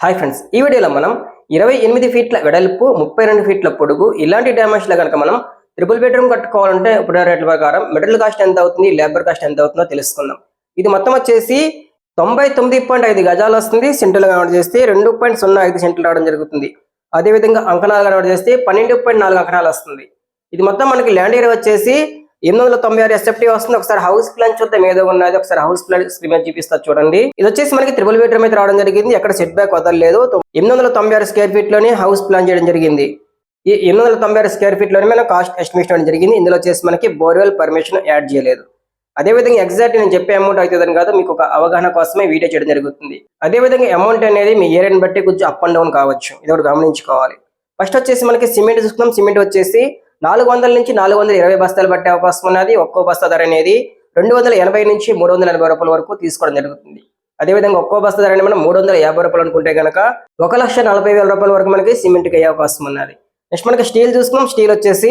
Hi friends ఈ వీడియోలో మనం ఇరవై ఎనిమిది ఫీట్ల వెడల్పు ముప్పై రెండు ఫీట్ల పొడుగు ఇలాంటి డైమెన్షన్లో కనుక మనం ట్రిపుల్ బెడ్రూమ్ కట్టుకోవాలంటే ఇప్పుడు రేట్ల ప్రకారం మెటీరియల్ కాస్ట్ ఎంత అవుతుంది లేబర్ కాస్ట్ ఎంత అవుతుందో తెలుసుకుందాం. ఇది మొత్తం వచ్చేసి తొంభై తొమ్మిది పాయింట్ ఐదు గజాలు వస్తుంది. సెంటులు కన్వర్ట్ చేస్తే రెండు పాయింట్ సున్నా ఐదు సెంట్లు రావడం జరుగుతుంది. అదేవిధంగా అంకణాలు కన్వర్ట్ చేస్తే పన్నెండు పాయింట్ నాలుగు అంకణాలు వస్తుంది. ఇది మొత్తం మనకి ల్యాండ్ ఏరియా వచ్చేసి ఎనిమిది వందల తొంభై ఆరు ఎస్ఎఫ్టీ వస్తుంది. ఒకసారి హౌస్ ప్లాన్ చూద్దాం. ఏదో ఉన్నది. ఒకసారి హౌస్ ప్లాన్ స్క్రీన్ మీద చూపిస్తా చూడండి. ఇది వచ్చేసి మనకి త్రిబుల్ బెడ్రూమ్ అయితే రావడం జరిగింది. ఎక్కడ సెట్ బ్యాక్ వదలలేదు ఎనిమిది వందల తొంభై ఆరు స్క్వేర్ ఫీట్లోనే హౌస్ ప్లాన్ చేయడం జరిగింది. ఈ ఎనిమిది వందల తొంభై ఆరు స్క్వేర్ ఫీట్లోనే మనం కాస్ట్ ఎస్టిమేషన్ చేయడం జరిగింది. ఇందులో వచ్చేసి మనకి బోర్వెల్ పర్మిషన్ యాడ్ చేయలేదు. అదేవిధంగా ఎగ్జాక్ట్ నేను చెప్పే అమౌంట్ అవుతుందని కాదు. మీకు ఒక అవగాహన కోసమే వీడియో చేయడం జరుగుతుంది. అదేవిధంగా అమౌంట్ అనేది మీ ఏరియాని బట్టి కొంచెం అప్ అండ్ డౌన్ కావచ్చు. ఇది ఒకటి గమనించుకోవాలి. ఫస్ట్ వచ్చేసి మనకి సిమెంట్ చూసుకుందాం. సిమెంట్ వచ్చేసి నాలుగు వందల నుంచి నాలుగు వందల ఇరవై బస్తాలు పట్టే అవకాశం ఉన్నది. ఒక్కో బస్తా ధర అనేది రెండు వందల ఎనభై నుంచి మూడు వందల ఎనభై రూపాయల వరకు తీసుకోవడం జరుగుతుంది. అదేవిధంగా ఒక్కో బస్తా ధర అనేది మనం మూడు వందల యాభై రూపాయలు అనుకుంటే కనుక ఒక లక్ష నలభై వేల రూపాయల వరకు మనకి సిమెంట్కి అయ్యే అవకాశం ఉన్నది. నెక్స్ట్ మనకి స్టీల్ చూసుకున్నాం స్టీల్ వచ్చేసి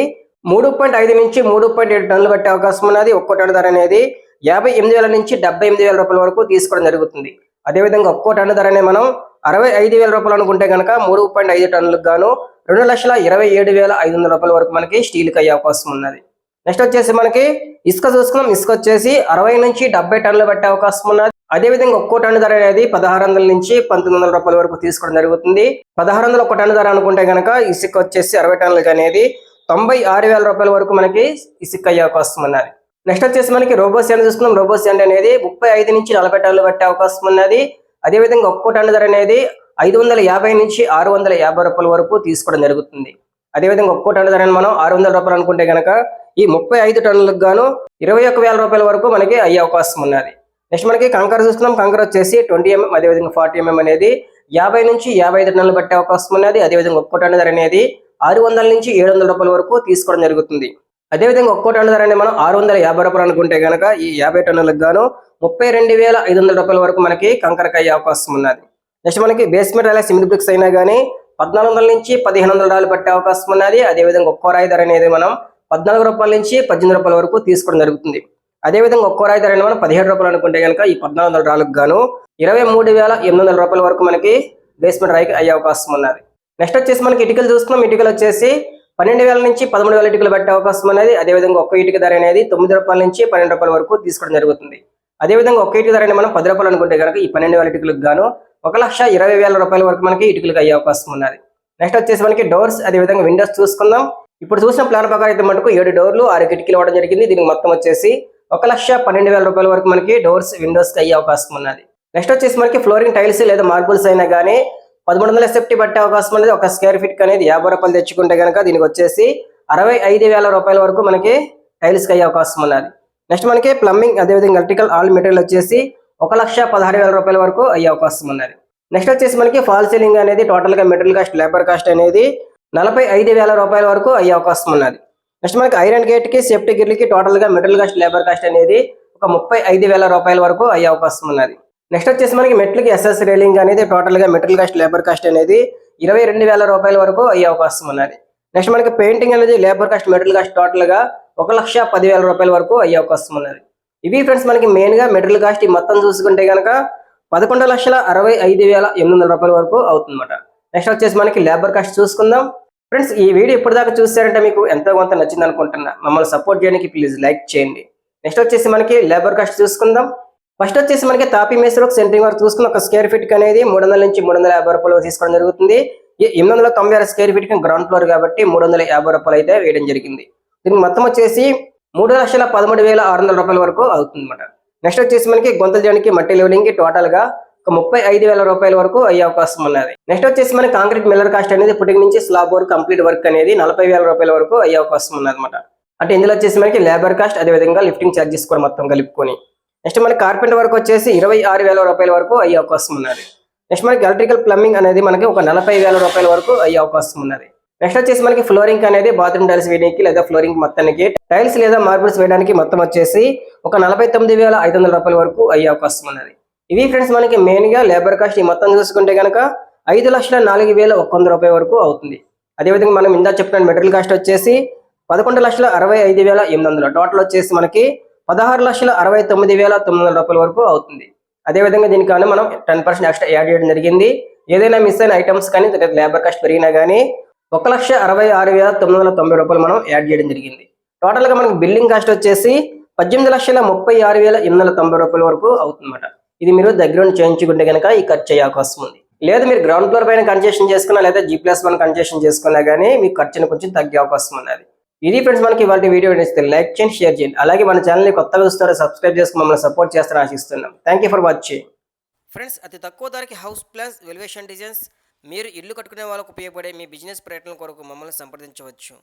మూడు పాయింట్ ఐదు నుంచి మూడు పాయింట్ ఏడు టన్నులు పట్టే అవకాశం ఉన్నది. ఒక్కో టన్ను ధర అనేది యాభై ఎనిమిది వేల నుంచి డెబ్బై ఎనిమిది వేల రూపాయల వరకు తీసుకోవడం జరుగుతుంది. అదేవిధంగా ఒక్కో టన్ను ధర మనం అరవై ఐదు వేల రూపాయలు అనుకుంటే కనుక మూడు పాయింట్ ఐదు టన్నులకు గాను రెండు లక్షల ఇరవై ఏడు వేల ఐదు వందల రూపాయల వరకు మనకి స్టీల్కి అయ్యే అవకాశం ఉన్నది. నెక్స్ట్ వచ్చేసి మనకి ఇసుక చూసుకున్నాం. ఇసుక వచ్చేసి అరవై నుంచి డెబ్బై టన్నులు పట్టే అవకాశం ఉన్నది. అదేవిధంగా ఒక్కో టన్ను ధర అనేది పదహారు వందల నుంచి పంతొమ్మిది వందల రూపాయల వరకు తీసుకోవడం జరుగుతుంది. పదహారు వందల ఒక టన్ను ధర అనుకుంటే కనుక ఇసుక వచ్చేసి అరవై టన్నులకి అనేది తొంభై ఆరు వేల రూపాయల వరకు మనకి ఇసుక అయ్యే అవకాశం ఉన్నది. నెక్స్ట్ వచ్చేసి మనకి రోబో సెండ్ చూసుకున్నాం. రోబో సెండ్ అనేది ముప్పై ఐదు నుంచి నలభై టన్నులు పట్టే అవకాశం ఉన్నది. అదేవిధంగా ఒక్కో టన్ను ధర అనేది ఐదు వందల యాభై నుంచి ఆరు వందల యాభై రూపాయల వరకు తీసుకోవడం జరుగుతుంది. అదేవిధంగా ఒక్కో టన్ను ధరని మనం ఆరు వందల రూపాయలు అనుకుంటే కనుక ఈ ముప్పై ఐదు టన్నులకు గాను ఇరవై ఒక వేల రూపాయల వరకు మనకి అయ్యే అవకాశం ఉన్నది. నెక్స్ట్ మనకి కంకర చూస్తున్నాం. కంకర వచ్చేసి ట్వంటీ ఎంఎం అదేవిధంగా ఫార్టీ ఎంఎం అనేది యాభై నుంచి యాభై ఐదు టన్నులు పట్టే అవకాశం ఉన్నది. అదేవిధంగా ఒక్కో టన్ను ధర అనేది ఆరు వందల నుంచి ఏడు వందల రూపాయల వరకు తీసుకోవడం జరుగుతుంది. అదేవిధంగా ఒక్కో టన్ను ధర అనేది మనం ఆరు వందల యాభై రూపాయలు అనుకుంటే కనుక ఈ యాభై టన్నులకు గాను ముప్పై రెండు వేల ఐదు వందల రూపాయల వరకు మనకి కంకరకు అయ్యే అవకాశం ఉన్నది. నెక్స్ట్ మనకి బేస్మెంట్ అలాగే సిమెంట్ బ్రిక్స్ అయినా కానీ పద్నాలుగు వందల నుంచి పదిహేను వందల డాలర్లు పట్టే అవకాశం ఉన్నది. అదేవిధంగా ఒక్కో రాయి ధర అనేది మనం పద్నాలుగు రూపాయల నుంచి పద్దెనిమిది రూపాయల వరకు తీసుకోవడం జరుగుతుంది. అదేవిధంగా ఒక్కో రాయి ధర అనేది మనం పదిహేడు రూపాయలు అనుకుంటే కనుక ఈ పద్నాలుగు వందల డాలకు గాను ఇరవై మూడు వేల ఎనిమిది వందల రూపాయల వరకు మనకి బేస్మెంట్ రాయికి అయ్యే అవకాశం ఉన్నది. నెక్స్ట్ వచ్చేసి మనకి ఇటుకలు చూసుకున్నాం ఇటుకలు వచ్చేసి పన్నెండు వేల నుంచి పదమూడు వేల ఇటుకలు పెట్టే అవకాశం అనేది అదేవిధంగా ఒక్క ఇటుక ధర అనేది తొమ్మిది రూపాయల నుంచి పన్నెండు రూపాయల వరకు తీసుకోవడం జరుగుతుంది. అదేవిధంగా ఒక్క ఇటుక ధర అనేది మనం పది రూపాయలు అనుకుంటే కనుక ఈ పన్నెండు వేల ఇటుకలకు గాను ఒక లక్ష ఇరవై వేల రూపాయల వరకు మనకి ఇటుకలకు అయ్యే అవకాశం ఉన్నది. నెక్స్ట్ వచ్చేసి మనకి డోర్స్ అదేవిధంగా విండోస్ చూసుకుందాం. ఇప్పుడు చూసిన ప్లాన్ ప్రకారం అయితే మనకు ఏడు డోర్లు ఆరు కిటికీలు ఇవ్వడం జరిగింది. దీనికి మొత్తం వచ్చేసి ఒక లక్ష పన్నెండు వేల రూపాయల వరకు మనకి డోర్స్ విండోస్ అయ్యే అవకాశం ఉన్నది. నెక్స్ట్ వచ్చేసి మనకి ఫ్లోరింగ్ టైల్స్ లేదా మార్బుల్స్ అయినా కానీ పదమూడు వందల సెఫ్టీ పట్టే అవకాశం అనేది ఒక స్క్వేర్ ఫీట్ అనేది యాభై రూపాయలు తెచ్చుకుంటే కనుక దీనికి వచ్చేసి అరవై ఐదు వేల రూపాయల వరకు మనకి టైల్స్కి అయ్యే అవకాశం ఉన్నది. నెక్స్ట్ మనకి ప్లంబింగ్ అదేవిధంగా ఎలక్ట్రికల్ ఆల్ మెటీరియల్ వచ్చేసి ఒక లక్ష పదహారు వేల రూపాయల వరకు అయ్యే అవకాశం ఉన్నది. నెక్స్ట్ వచ్చేసి మనకి ఫాల్ సీలింగ్ అనేది టోటల్గా మెటీరియల్ కాస్ట్ లేబర్ కాస్ట్ అనేది నలభై ఐదు వేల రూపాయల వరకు అయ్యే అవకాశం ఉన్నది. నెక్స్ట్ మనకి ఐరన్ గేట్కి సేఫ్టీ గిర్లకి టోటల్గా మెటీరియల్ కాస్ట్ లేబర్ కాస్ట్ అనేది ఒక ముప్పై ఐదు వేల రూపాయల వరకు అయ్యే అవకాశం ఉన్నది. నెక్స్ట్ వచ్చేసి మనకి మెట్లకి ఎస్ఎస్ రైలింగ్ అనేది టోటల్గా మెటీరియల్ కాస్ట్ లేబర్ కాస్ట్ అనేది ఇరవై రెండు వేల రూపాయల వరకు అయ్యే అవకాశం ఉన్నది. నెక్స్ట్ మనకి పెయింటింగ్ అనేది లేబర్ కాస్ట్ మెటీరియల్ కాస్ట్ టోటల్గా ఒక లక్ష పదివేల రూపాయల వరకు అయ్యే అవకాశం ఉన్నది. ఇవి ఫ్రెండ్స్ మనకి మెయిన్గా మెటీరియల్ కాస్ట్ ఈ మొత్తం చూసుకుంటే కనుక పదకొండు లక్షల అరవై ఐదు వేల ఎనిమిది వందల రూపాయల వరకు అవుతుందన్నమాట. నెక్స్ట్ వచ్చేసి మనకి లేబర్ కాస్ట్ చూసుకుందాం. ఫ్రెండ్స్ ఈ వీడియో ఇప్పటిదాకా చూసారంటే మీకు ఎంతో కొంత నచ్చింది అనుకుంటున్నా. మమ్మల్ని సపోర్ట్ చేయడానికి ప్లీజ్ లైక్ చేయండి. నెక్స్ట్ వచ్చేసి మనకి లేబర్ కాస్ట్ చూసుకుందాం. ఫస్ట్ వచ్చేసి మనకి తాపీ మేసలో సెంట్రింగ్ వర్క్ చూసుకుని ఒక స్క్వేర్ ఫీట్ అనేది మూడు వందల నుంచి మూడు వందల యాభై రూపాయలు తీసుకోవడం జరుగుతుంది. ఈ ఎనిమిది వందల తొంభై ఆరు స్క్వేర్ ఫీట్ గ్రౌండ్ ఫ్లోర్ కాబట్టి మూడు వందల యాభై రూపాయలు అయితే వేయడం జరిగింది. దీనికి మొత్తం వచ్చేసి మూడు లక్షల పదమూడు వేల ఆరు వందల రూపాయల వరకు అవుతుంది నెక్స్ట్ వచ్చేసి మనకి గొంతల చేయడానికి మట్టి లెవెలింగ్కి టోటల్గా ఒక ముప్పై ఐదు వేల రూపాయల వరకు అయ్యే అవకాశం ఉన్నది. నెక్స్ట్ వచ్చేసి మనకి కాంక్రీట్ మిల్లర్ కాస్ట్ అనేది పుట్టింగ్ నుంచి స్లాబ్ వర్క్ కంప్లీట్ వర్క్ అనేది నలభై వేల రూపాయల వరకు అయ్యే అవకాశం ఉన్నది అనమాట అంటే ఇందులో వచ్చేసి మనకి లేబర్ కాస్ట్ అదే విధంగా లిఫ్టింగ్ ఛార్జెస్ కూడా మొత్తం కలుపుకొని. నెక్స్ట్ మనకి కార్పెంటర్ వరకు వచ్చేసి ఇరవై ఆరు వేల రూపాయల వరకు అయ్యే అవకాశం ఉన్నది. నెక్స్ట్ మనకి ఎలక్ట్రికల్ ప్లంబింగ్ అనేది మనకి ఒక నలభై వేల రూపాయల వరకు అయ్యే అవకాశం ఉన్నది. నెక్స్ట్ వచ్చేసి మనకి ఫ్లోరింగ్ అనేది బాత్రూమ్ టైల్స్ వేయడానికి లేదా ఫ్లోరింగ్ మొత్తానికి. టైల్స్ లేదా మార్బుల్స్ వేయడానికి మొత్తం వచ్చేసి ఒక నలభై తొమ్మిది వేల ఐదు వందల రూపాయల వరకు అయ్యే అవకాశం ఉన్నది. ఇవి ఫ్రెండ్స్ మనకి మెయిన్గా లేబర్ కాస్ట్ ఈ మొత్తం చూసుకుంటే కనుక ఐదు లక్షల నాలుగు వేల ఒక వంద రూపాయల వరకు అవుతుంది. అదేవిధంగా మనం ఇందా చెప్పిన మెటీరియల్ కాస్ట్ వచ్చేసి పదకొండు లక్షల అరవై ఐదు వేల ఎనిమిది వందలు. టోటల్ వచ్చేసి మనకి పదహారు లక్షల అరవై తొమ్మిది వేల తొమ్మిది వందల రూపాయల వరకు అవుతుంది. అదేవిధంగా దీనికన్నా మనం టెన్ పర్సెంట్ ఎక్స్ట్రా యాడ్ చేయడం జరిగింది. ఏదైనా మిస్ అయిన ఐటమ్స్ కానీ లేబర్ కాస్ట్ పెరిగినా కానీ ఒక లక్ష అరవై ఆరు వేల తొమ్మిది వందల తొంభై రూపాయలు మనం యాడ్ చేయడం జరిగింది. టోటల్గా మనకి బిల్లింగ్ కాస్ట్ వచ్చేసి పద్దెనిమిది లక్షల ముప్పై ఆరు వేల ఎనిమిది వందల తొంభై రూపాయల వరకు అవుతుందన్నమాట. ఇది మీరు దగ్గర నుండి చేయించుకుంటే కనుక ఈ ఖర్చు అయ్యే అవకాశం ఉంది. లేదు మీరు గ్రౌండ్ ఫ్లోర్ పైన కన్సెషన్ చేసుకున్నా లేదా జీ ప్లస్ వన్ కన్సెషన్ చేసుకున్నా కానీ మీ ఖర్చుని కొంచెం తగ్గే అవకాశం ఉన్నది. ఇది ఫ్రెండ్స్ మనకి ఇవాళ వీడియో నచ్చితే లైక్ చేయండి షేర్ చేయండి. అలాగే మన ఛానల్ని కొత్తగా చూస్తారో సబ్స్క్రైబ్ చేసుకుని మమ్మల్ని సపోర్ట్ చేస్తారని ఆశిస్తున్నాం. Thank you for watching friends అతి తక్కువ ధరకి హౌస్ ప్లాన్స్ వెలివేషన్ డిజైన్స్ మీరు ఇల్లు కట్టుకునే వాళ్ళకు ఉపయోగపడే మీ బిజినెస్ ప్రయత్నం కొరకు మమ్మల్ని సంప్రదించవచ్చు.